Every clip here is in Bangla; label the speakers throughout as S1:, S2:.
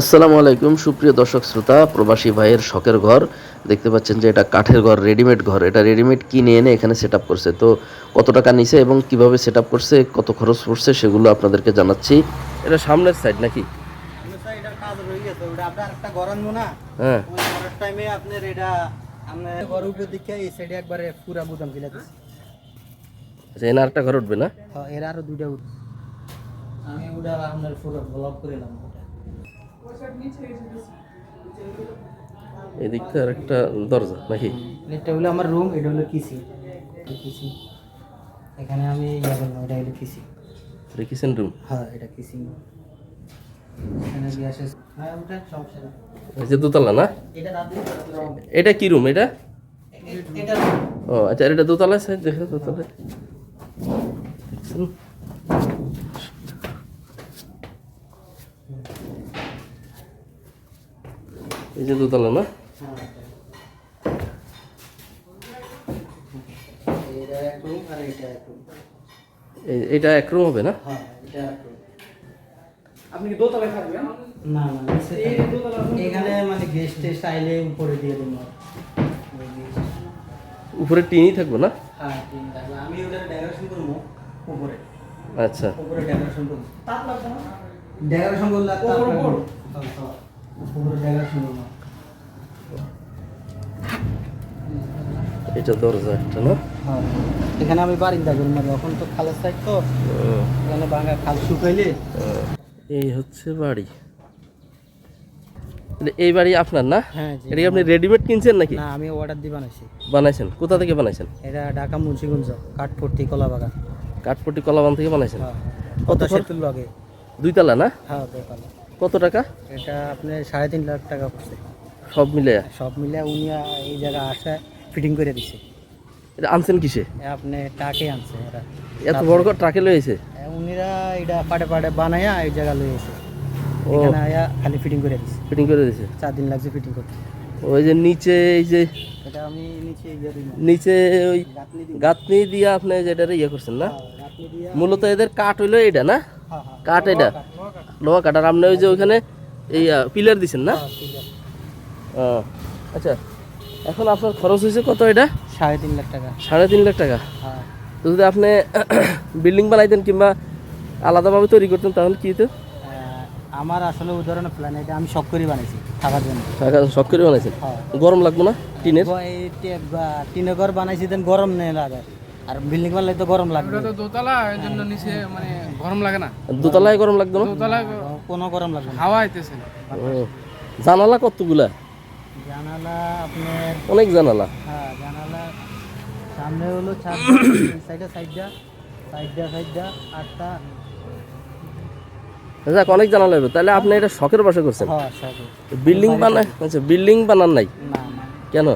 S1: আসসালামু আলাইকুম সুপ্রিয় দর্শক শ্রোতা প্রবাসী ভাইয়ের শখের ঘর। দেখতে পাচ্ছেন যে এটা কাঠের ঘর রেডিমেড ঘর। এটা রেডিমেড কিনে এনে এখানে সেট করছে। তো কত টাকা নিছে এবং কীভাবে সেট করছে কত খরচ পড়ছে সেগুলো আপনাদেরকে জানাচ্ছি। এটা সামনের সাইড নাকি?
S2: একটা
S1: হ্যাঁ। আচ্ছা এনে আরেকটা ঘর উঠবে না?
S2: হ্যাঁ এর আরও দুইটা উঠ আমি ওটা আপনার পুরো ব্লক করে নিলাম
S1: এদিকটা আর একটা দরজা নাকি?
S2: এটা হলো আমার রুম এটা হলো কিচেন কিচেন এখানে আমি ইয়া করলাম এটা হলো কিচেন
S1: এটা কিচেন রুম
S2: হ্যাঁ এটা হ্যাঁ নেই
S1: এই যে দোতলা না?
S2: এটা
S1: কি রুম এটা? ও আচ্ছা এটা দোতলা সাইড দেখে দোতলা দেখছেন? এই যে দোতলা না?
S2: এটা এক রুম
S1: হবে না?
S2: হ্যাঁ এটা এক
S3: আপনি কি দোতলায় থাকবেন?
S2: না না এখানে মানে গেস্ট টেস্ট আইলে উপরে দিয়ে দেবো।
S1: উপরে টিনই থাকব না?
S2: হ্যাঁ তিন থাকবে। আমি ওটা ডেকোরেশন করব উপরে।
S1: আচ্ছা।
S2: উপরে ডেকোরেশন করব।
S3: তাপ লাগবে না?
S2: ডেকোরেশন করলে আর তার
S3: উপর, উপর?
S2: লাগবে।
S1: এটা দরজা একটা না?
S2: এখানে আমি বারিন্দা করব মানে এখন তো খালের সাইড তো। এখানে ভাঙা খাল শুকাইলে।
S1: এই হচ্ছে বাড়ি। এই বাড়ি আপনার না?
S2: হ্যাঁ
S1: এটা কি আপনি রেডিমেড কিনছেন নাকি?
S2: না আমি অর্ডার দিয়ে বানাইছি।
S1: বানাইছেন? কোথা থেকে বানাইছেন?
S2: এটা ঢাকা মুন্সিগঞ্জ কাঠপট্টি কলা বাগান
S1: কাঠপট্টি কলাবান থেকে বানাইছেন?
S2: হ্যাঁ
S1: কত
S2: সেতুর লগে।
S1: দুইতলা না?
S2: হ্যাঁ
S1: কত টাকা?
S2: এটা আপনার সাড়ে তিন লাখ টাকা পড়ছে।
S1: সব মিলে
S2: সব মিলে উনি এই জায়গা আসে ফিটিং করে দিছে।
S1: এটা আনছেন কিসে?
S2: আপনি ট্রাকে আনছে এরা।
S1: এত বড় করে ট্রাকে লয়েছে
S2: উনিরা এটা পাটে পাটে বানাইয়া এই জায়গা লয়ে এসে
S1: ও।
S2: এখানে আয়া খালি ফিটিং করে দিছে।
S1: ফিটিং করে দিয়েছে
S2: চার দিন লাগছে ফিটিং করতে।
S1: ওই যে নিচে এই যে
S2: এটা আমি নিচে ইয়ে
S1: নিচে ওই
S2: গাঁথনি
S1: দিয়ে আপনি যেটা ইয়ে করছেন না?
S2: হ্যাঁ,
S1: মূলত এদের কাঠ হইল এটা না?
S2: হ্যাঁ হ্যাঁ।
S1: কাঠ এটা লোহা কাঠ আর আপনি ওই যে ওইখানে এই পিলার দিছেন না?
S2: হ্যাঁ,
S1: আচ্ছা। এখন আপনার খরচ হয়েছে কত এটা?
S2: সাড়ে তিন লাখ টাকা।
S1: সাড়ে তিন লাখ টাকা।
S2: হ্যাঁ।
S1: তো যদি আপনি বিল্ডিং বানাইতেন কিংবা আলাদাভাবে তৈরি করতেন তাহলে কি হতো
S2: আমার আসলে উদাহরণের প্ল্যান এটা আমি সব করে বানাইছি থাকার জন্য।
S1: টাকা শখ করে বানাইছেন?
S2: হ্যাঁ।
S1: গরম লাগবে না? টিনের?
S2: টিনের ঘর বানাইছি দেন গরম নেই লাগে। আর বিল্ডিং বানালে তো গরম লাগবে।
S3: তো দোতলা এর জন্য নিচে মানে গরম লাগে না।
S1: দোতলায় গরম লাগতো না?
S3: দোতলায়
S2: কোনো গরম লাগবে না।
S3: হাওয়া আইতেছে। না
S1: জানালা কতগুলা?
S2: জানালা আপনার
S1: অনেক জানালা।
S2: হ্যাঁ জানালা। সামনে হলো ছাদ সাইডে সাইডটা সাইডটা সাইডটা আটটা।
S1: যাক অনেক জানালা হবে তাহলে আপনি এটা শখের বাসা করছেন।
S2: হ্যাঁ
S1: বিল্ডিং বানায় আচ্ছা বিল্ডিং বানান নাই?
S2: না না।
S1: কেন?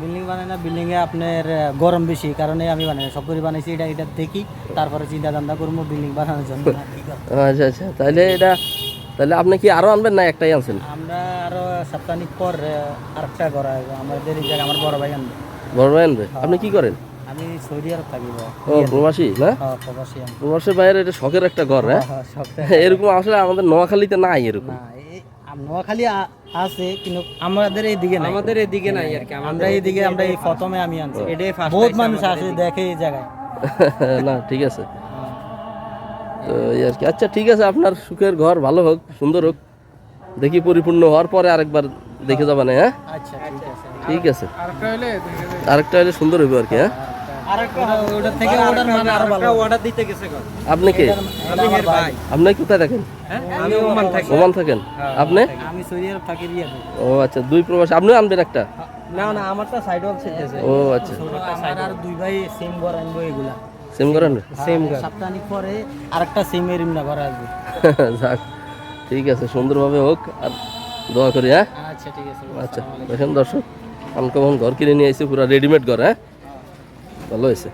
S2: বিল্ডিং বানাই না বিল্ডিং এ আপনার গরম বেশি কারণে আমি বানাই সব করে বানাইছি এটা এটা দেখি তারপরে চিন্তা ধান্দা করব বিল্ডিং বানানোর জন্য।
S1: আচ্ছা আচ্ছা তাহলে এটা তাহলে আপনি কি আরও আনবেন না একটাই আনছেন?
S2: আমরা আরও সপ্তাহিক পর আরেকটা করা হবে আমাদের এই জায়গায় আমার বড় ভাই আনবে।
S1: বড় ভাই আনবে? আপনি কি করেন?
S2: আমি সৌদি আরব থাকি
S1: ও প্রবাসী না?
S2: হ্যাঁ প্রবাসী আমি।
S1: প্রবাসের বাইরে এটা শখের একটা ঘর হ্যাঁ?
S2: হ্যাঁ
S1: এরকম আসলে আমাদের নোয়াখালীতে নাই এরকম।
S2: নোয়াখালী আছে কিন্তু আমাদের এইদিকে নাই। আমাদের এইদিকে নাই আর কি আমরা এইদিকে আমরা এই প্রথমে আমি আনছি। এটাই বহুত মানুষ আসে দেখে এই জায়গায়।
S1: না ঠিক আছে। তো আর কি। আচ্ছা ঠিক আছে আপনার সুখের ঘর ভালো হোক সুন্দর হোক। দেখি পরিপূর্ণ হওয়ার পরে আরেকবার দেখে যাবেন হ্যাঁ?
S2: আচ্ছা ঠিক আছে।
S1: আছে। আরেকটা হলে সুন্দর হবে আর কি হ্যাঁ?
S2: মানে আরও ভালো। অর্ডার দিতে গেছে
S1: আপনি কে?
S2: আমি এর ভাই।
S1: আপনি কোথায় থাকেন?
S2: আমি ওমান
S1: থাকেন? আপনি?
S2: থাকি। রিয়াদে।
S1: ও আচ্ছা দুই প্রবাসী। আপনিও আনবেন একটা?
S2: না না আমারটা সাইড অফ ছিলতেছে
S1: ও আচ্ছা।
S2: আমার আর দুই ভাই সেম ঘর আনব এগুলা।
S1: সেম করেন
S2: সেম ঘর। সপ্তাহিক পরে আরেকটা সেম এর না ঘর আসবে।
S1: যাক ঠিক আছে সুন্দরভাবে হোক আর দোয়া করি হ্যাঁ?
S2: আচ্ছা ঠিক আছে।
S1: আচ্ছা দেখেন দর্শক আনকমন ঘর কিনে নিয়ে এসে পুরো রেডিমেড ঘর হ্যাঁ? ভালো হয়েছে।